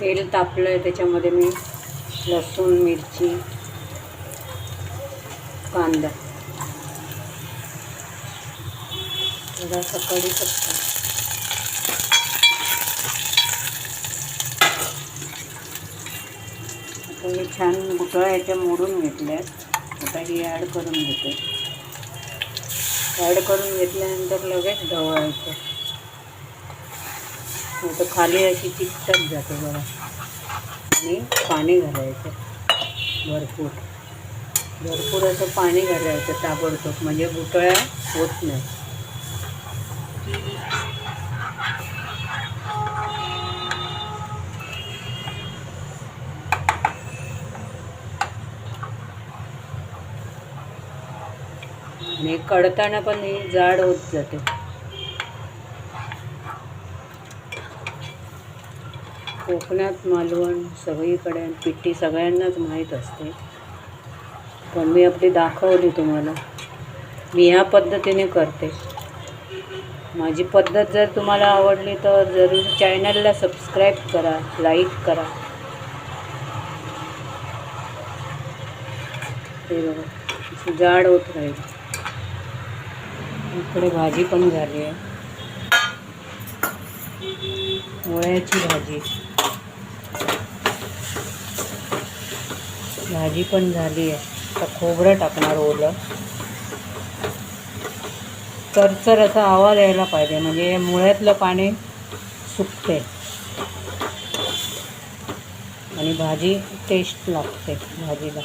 तेल तापलं आहे त्याच्यामध्ये मी लसूण मिरची कांदा. थोडासा कढीपत्ता आता मी छान गुटळा याच्या मोडून घेतल्यात. आता ही ॲड करून घेते. ॲड करून घेतल्यानंतर लगेच ढवळायचं तर खाली अशी चिकटत जाते बघा. आणि पाणी घालायचं. भरपूर. भरपूर असं पाणी घालायचं ताबडतोब. म्हणजे गुटळ्या होत नाही. आणि कडताना पण हे जाड होत जाते. कोकणात मालवण सगळीकडे पिट्टी सगळ्यांनाच माहीत असते. पण मी आपली दाखवली तुम्हाला. मी ह्या पद्धतीने करते. माझी पद्धत जर तुम्हाला आवडली तर जरूर चॅनलला सबस्क्राईब करा लाईक करा. ते बघा जाड होत राहील. इकडे भाजी पण झाली आहे. मुळ्याची भाजी. भाजी पण झाली आहे. आता खोबरं टाकणार ओलं. चरचर असा आवाज यायला पाहिजे म्हणजे या मुळ्यातलं पाणी सुकते. आणि भाजी टेस्ट लागते भाजीला.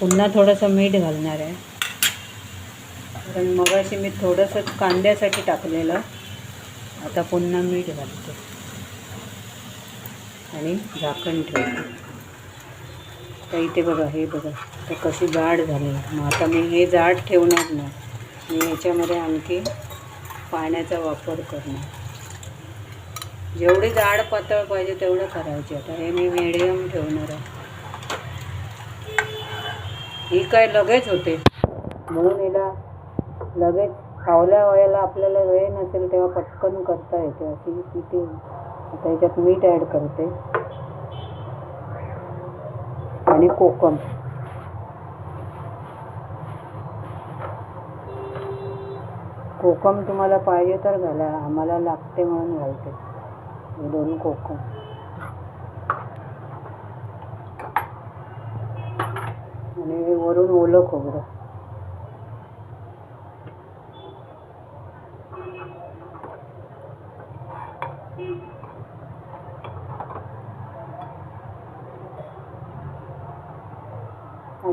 पुन्हा थोडंसं मीठ घालणार आहे. कारण मगाशी मी थोडंसं कांद्यासाठी टाकलेलं. आता पुन्हा मीठ घालते. आणि झाकण ठेवते. तर इथे बघा हे बघा. तर कशी जाड झाली. मग आता मी हे जाड ठेवणार नाही. मी याच्यामध्ये आणखी पाण्याचा वापर करणार. जेवढी जाड पातळ पाहिजे तेवढं करायचे. आता हे मी मिडियम ठेवणार आहे. ही काय लगेच होते. म्हणून हिला लगेच खावल्या वेळेला आपल्याला वेळ नसेल तेव्हा पटकन करता येते. अशी किती आता याच्यात मीठ ॲड करते. आणि कोकम. कोकम तुम्हाला पाहिजे तर घाला. आम्हाला लागते म्हणून घालते. दोन कोकम. आणि वरून ओलं खोबरं. आणि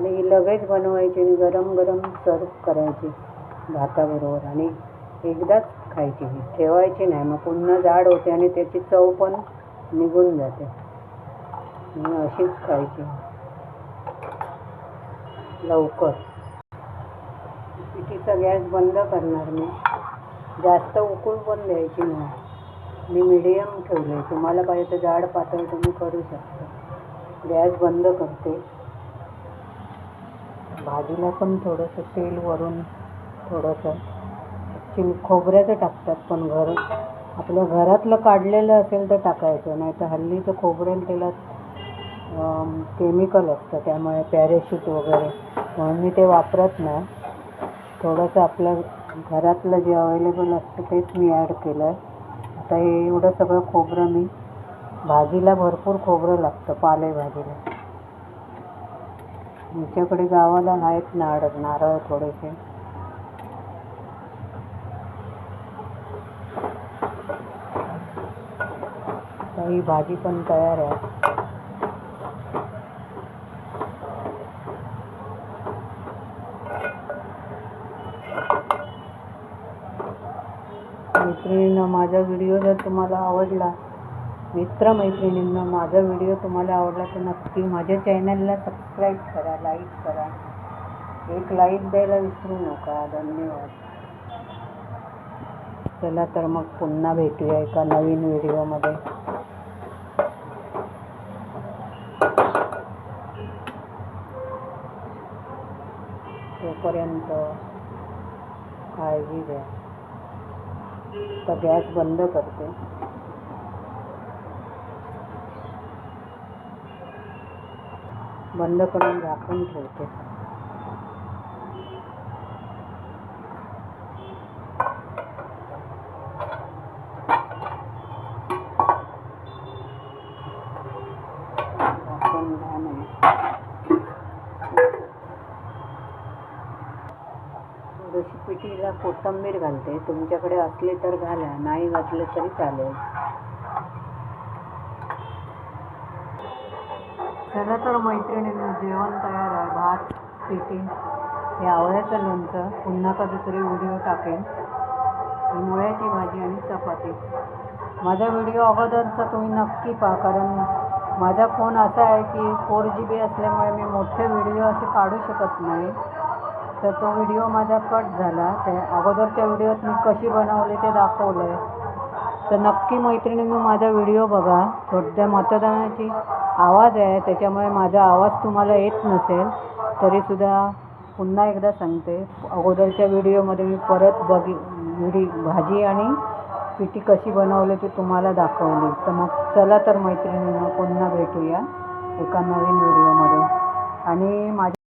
ही लगेच बनवायची आणि गरम गरम सर्व करायची भाताबरोबर. आणि एकदाच खायची. ही ठेवायची नाही. मग पुन्हा जाड होते आणि त्याची चव पण निघून जाते. अशीच खायची. लवकर. पिठीचा गॅस बंद करणार मी. जास्त उकळून पण द्यायची नाही. मी मिडियम ठेवले तुम्हाला पाहिजे तर जाड पातळ तुम्ही करू शकता. गॅस बंद करते. भाजीला पण थोडंसं तेल वरून थोडंसं चिम खोबऱ्याचं टाकतात पण घर आपल्या घरातलं काढलेलं असेल तर टाकायचं नाही तर हल्लीचं खोबरेल तेलात केमिकल असतं त्यामुळे पॅरेशूट वगैरे. म्हणून मी ते वापरत नाही. थोडंसं आपल्या घरातलं जे अवेलेबल असतं तेच मी ॲड केलं आहे आता हे एवढं सगळं खोबरं मी भाजीला भरपूर खोबरं लागतं पालेभाजीला. आमच्याकडे गावाला आहेत नारळ नारळ थोडेसे. काही ही भाजी पण तयार आहे. मैत्रिणींना माझा व्हिडिओ जर तुम्हाला आवडला मित्रमैत्रिणींना माझा व्हिडिओ तुम्हाला आवडला तर नक्की माझ्या चॅनलला सबस्क्राईब करा लाईक करा. एक लाईक द्यायला विसरू नका. धन्यवाद. चला तर मग पुन्हा भेटूया एका नवीन व्हिडिओमध्ये. तोपर्यंत काळजी घ्या. तर गॅस बंद करते. बंद करून झाकून ठेवते. आहे थोडीशी पिठीला कोथिंबीर घालते. तुमच्याकडे असली तर घाला नाही घातलं तरी चालेल. चला तर मैत्रिणींनो जेवण तयार आहे. भात पिठी हे आवळ्याचं लोणचं. पुन्हा कधीतरी व्हिडिओ टाकेन. मुळ्याची भाजी आणि चपाती. माझा व्हिडिओ अगोदरचा तुम्ही नक्की पहा कारण माझा फोन असा आहे की फोर जी बी असल्यामुळे मी मोठे व्हिडिओ असे काढू शकत नाही. तर तो व्हिडिओ माझा कट झाला. त्या अगोदरच्या व्हिडिओत मी कशी बनवली ते दाखवलं आहे तर नक्की मैत्रिणींनो माझा व्हिडिओ बघा. थोड्या मतदानाची आवाज आहे त्याच्यामुळे माझा आवाज तुम्हाला येत नसेल तरीसुद्धा पुन्हा एकदा सांगते. अगोदरच्या व्हिडिओमध्ये मी परत बघी व्हिडी भाजी आणि पिठी कशी बनवली ती तुम्हाला दाखवली. तर मग चला तर मैत्रिणींना पुन्हा भेटूया एका नवीन व्हिडिओमध्ये. आणि माझ्या